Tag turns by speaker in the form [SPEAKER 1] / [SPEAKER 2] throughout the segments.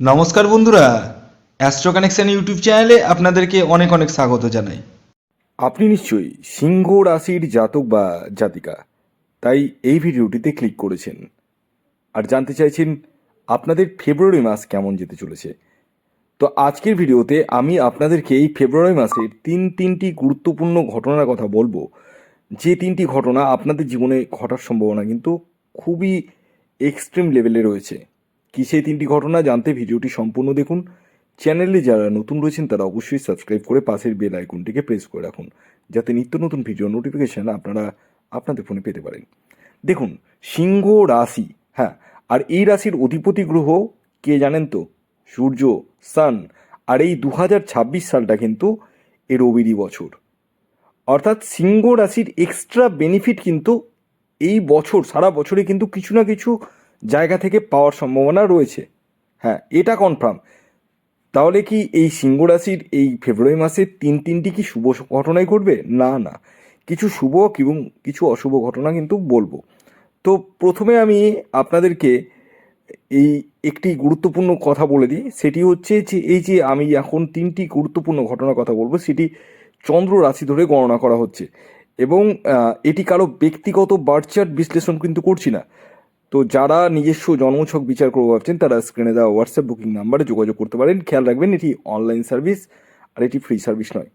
[SPEAKER 1] নমস্কার বন্ধুরা astro connection YouTube চ্যানেলে আপনাদেরকে অনেক অনেক স্বাগত জানাই।
[SPEAKER 2] আপনি নিশ্চয়ই সিংহ রাশির জাতক বা জাতিকা, তাই এই ভিডিওটিতে ক্লিক করেছেন। আর জানতে চাইছেন আপনাদের ফেব্রুয়ারি মাস কেমন যেতে চলেছে? তো আজকের ভিডিওতে আমি আপনাদেরকে এই ফেব্রুয়ারি মাসের তিন তিনটি গুরুত্বপূর্ণ ঘটনার কথা বলব। যে তিনটি ঘটনা আপনাদের জীবনে ঘটার সম্ভাবনা কিন্তু খুবই এক্সট্রিম লেভেলে রয়েছে। কি সেই তিনটি ঘটনা জানতে ভিডিওটি সম্পূর্ণ দেখুন। চ্যানেলে যারা নতুন রয়েছেন, তারা অবশ্যই সাবস্ক্রাইব করে পাশের বেল আইকনটিকে প্রেস করে রাখুন, যাতে নিত্য নতুন ভিডিও নোটিফিকেশান আপনারা আপনাদের ফোনে পেতে পারেন। দেখুন, সিংহ রাশি হ্যাঁ আর এই রাশির অধিপতি গ্রহ কে জানেন তো? সূর্য সান আর এই দু হাজার ছাব্বিশ সালটা কিন্তু এর রবিরই বছর। অর্থাৎ সিংহ রাশির এক্সট্রা বেনিফিট কিন্তু এই বছর, সারা বছরে কিন্তু কিছু না কিছু জায়গা থেকে পাওয়ার সম্ভাবনা রয়েছে। হ্যাঁ এটা কনফার্ম তাহলে কি এই সিংহ রাশির এই ফেব্রুয়ারি মাসে তিন তিনটি কি শুভ ঘটনাই ঘটবে? না না। কিছু শুভ এবং কিছু অশুভ ঘটনা কিন্তু বলব। তো প্রথমে আমি আপনাদেরকে এই একটি গুরুত্বপূর্ণ কথা বলে দিই। সেটি হচ্ছে যে, এই যে আমি এখন তিনটি গুরুত্বপূর্ণ ঘটনার কথা বলব, সেটি চন্দ্র রাশি ধরে গণনা করা হচ্ছে। এবং এটি কারও ব্যক্তিগত বার্চার্ট বিশ্লেষণ কিন্তু করছি না। তো যারা নিজস্ব জন্মছক বিচার করব ভাবছেন, তারা স্ক্রিনে দেওয়া হোয়াটসঅ্যাপ বুকিং নাম্বারে যোগাযোগ করতে পারেন। খেয়াল রাখবেন, এটি অনলাইন সার্ভিস আর এটি ফ্রি সার্ভিস নয়।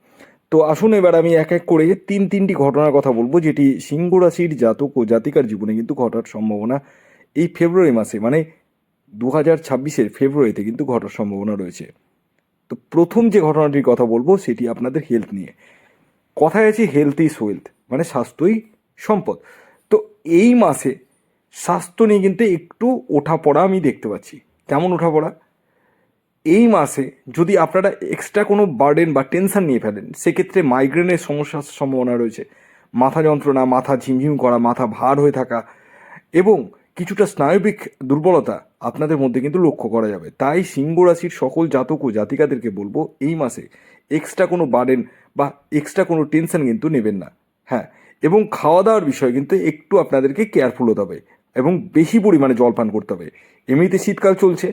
[SPEAKER 2] তো আসুন এবার আমি এক এক করে তিন তিনটি ঘটনার কথা বলব, যেটি সিংহ রাশির জাতক ও জাতিকার জীবনে কিন্তু ঘটার সম্ভাবনা এই ফেব্রুয়ারি মাসে মানে দু হাজার ছাব্বিশের ফেব্রুয়ারিতে কিন্তু ঘটার সম্ভাবনা রয়েছে। তো প্রথম যে ঘটনাটির কথা বলব, সেটি আপনাদের হেলথ নিয়ে। কথায় আছে হেলথ ইজ ওয়েলথ মানে স্বাস্থ্যই সম্পদ। তো এই মাসে স্বাস্থ্য নিয়ে কিন্তু একটু ওঠাপড়া আমি দেখতে পাচ্ছি। কেমন ওঠাপড়া? এই মাসে যদি আপনারা এক্সট্রা কোনো বার্ডেন বা টেনশন নিয়ে ফেলেন, সেক্ষেত্রে মাইগ্রেনের সমস্যার সম্ভাবনা রয়েছে। মাথা যন্ত্রণা, মাথা ঝিমঝিম করা, মাথা ভার হয়ে থাকা এবং কিছুটা স্নায়বিক দুর্বলতা আপনাদের মধ্যে কিন্তু লক্ষ্য করা যাবে। তাই সিংহ রাশির সকল জাতক ও জাতিকাদেরকে বলব, এই মাসে এক্সট্রা কোনো বার্ডেন বা এক্সট্রা কোনো টেনশন কিন্তু নেবেন না। হ্যাঁ এবং খাওয়া দাওয়ার বিষয়ে কিন্তু একটু আপনাদেরকে কেয়ারফুল হতে হবে। এবং বেশি পরিমাণে জল পান করতে হবে। এমনিতে শীতকাল চলছে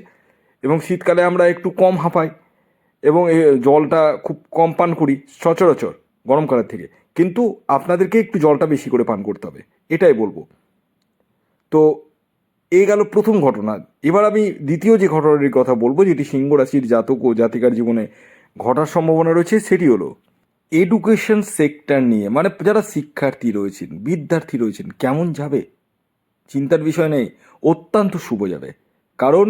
[SPEAKER 2] এবং শীতকালে আমরা একটু কম হাঁপাই এবং জলটা খুব কম পান করি সচরাচর গরমকালের থেকে। কিন্তু আপনাদেরকে একটু জলটা বেশি করে পান করতে হবে, এটাই বলব। তো এই গেল প্রথম ঘটনা। এবার আমি দ্বিতীয় যে ঘটনাটির কথা বলব, যেটি সিংহ রাশির জাতক ও জাতিকার জীবনে ঘটার সম্ভাবনা রয়েছে, সেটি হলো এডুকেশন সেক্টর নিয়ে। মানে যারা শিক্ষার্থী রয়েছেন, বিদ্যার্থী রয়েছেন, কেমন যাবে? চিন্তার বিষয় নেই, অত্যন্ত শুভ যাবে। কারণ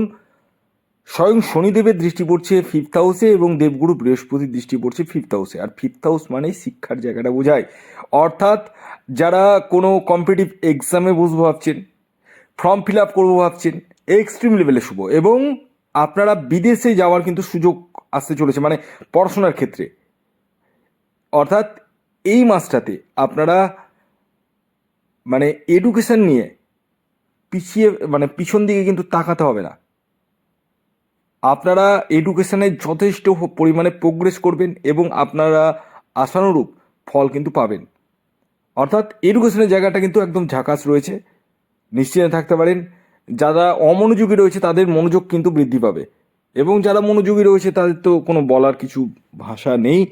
[SPEAKER 2] স্বয়ং শনিদেবের দৃষ্টি পড়ছে ফিফথ হাউসে এবং দেবগুরু বৃহস্পতির দৃষ্টি পড়ছে ফিফথ হাউসে আর ফিফথ হাউস মানেই শিক্ষার জায়গাটা বোঝায়। অর্থাৎ যারা কোনো কম্পিটিভ এক্সামে বসবো ভাবছেন ফর্ম ফিল আপ করব ভাবছেন এক্সট্রিম লেভেলে শুভ। এবং আপনারা বিদেশে যাওয়ার কিন্তু সুযোগ আসতে চলেছে মানে পড়াশোনার ক্ষেত্রে। অর্থাৎ এই মাসটাতে আপনারা মানে এডুকেশন নিয়ে পিছিয়ে মানে পিছন দিকে কিন্তু তাকাতে হবে না। আপনারা এডুকেশানে যথেষ্ট পরিমাণে প্রোগ্রেস করবেন এবং আপনারা আশানুরূপ ফল কিন্তু পাবেন। অর্থাৎ এডুকেশনের জায়গাটা কিন্তু একদম ঝাকাস রয়েছে। নিশ্চিন্তে থাকতে পারেন, যারা অমনোযোগী রয়েছে তাদের মনোযোগ কিন্তু বৃদ্ধি পাবে। এবং যারা মনোযোগী রয়েছে তাদের তো কোনো বলার কিছু ভাষা নেই।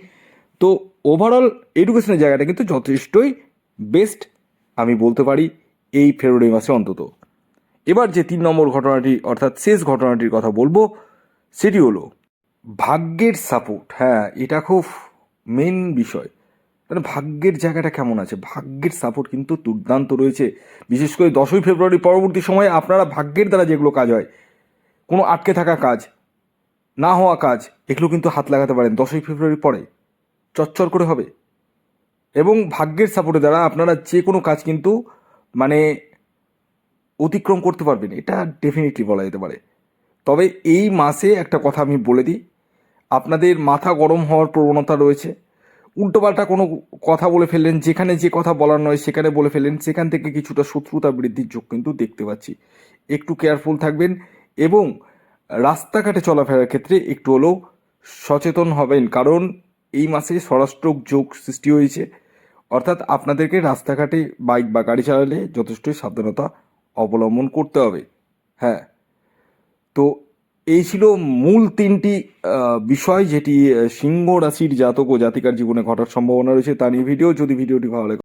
[SPEAKER 2] তো ওভারঅল এডুকেশনের জায়গাটা কিন্তু যথেষ্টই বেস্ট আমি বলতে পারি, এই ফেব্রুয়ারি মাসে অন্তত। এবার যে তিন নম্বর ঘটনাটি, অর্থাৎ শেষ ঘটনাটির কথা বলব, সেটি হলো ভাগ্যের সাপোর্ট হ্যাঁ এটা খুব মেন বিষয়। মানে ভাগ্যের জায়গাটা কেমন আছে? ভাগ্যের সাপোর্ট কিন্তু দুর্দান্ত রয়েছে। বিশেষ করে দশই ফেব্রুয়ারি পরবর্তী সময়ে আপনারা ভাগ্যের দ্বারা যেগুলো কাজ হয়, কোনো আটকে থাকা কাজ, না হওয়া কাজ, এগুলো কিন্তু হাত লাগাতে পারেন। দশই ফেব্রুয়ারি পরে চচ্চর করে হবে। এবং ভাগ্যের সাপোর্টের দ্বারা আপনারা যে কোনো কাজ কিন্তু মানে অতিক্রম করতে পারবেন এটা ডেফিনেটলি বলা যেতে পারে। তবে এই মাসে একটা কথা আমি বলে দিই, আপনাদের মাথা গরম হওয়ার প্রবণতা রয়েছে। উল্টোপাল্টা কোনো কথা বলে ফেললেন, যেখানে যে কথা বলার নয় সেখানে বলে ফেললেন, সেখান থেকে কিছুটা শত্রুতা বৃদ্ধির যোগ কিন্তু দেখতে পাচ্ছি। একটু কেয়ারফুল থাকবেন এবং রাস্তাঘাটে চলাফেরার ক্ষেত্রে একটু হলেও সচেতন হবেন, কারণ এই মাসে স্বরাষ্ট্র যোগ সৃষ্টি হয়েছে। অর্থাৎ আপনাদেরকে রাস্তাঘাটে বাইক বা গাড়ি চালালে যথেষ্টই সাবধানতা অবলম্বন করতে হবে। হ্যাঁ। তো এই ছিল মূল তিনটি বিষয় যেটি সিংহ রাশির জাতক ও জাতিকার জীবনে ঘটার সম্ভাবনা রয়েছে তা নিয়ে ভিডিও। যদি ভিডিওটি ভালো লাগে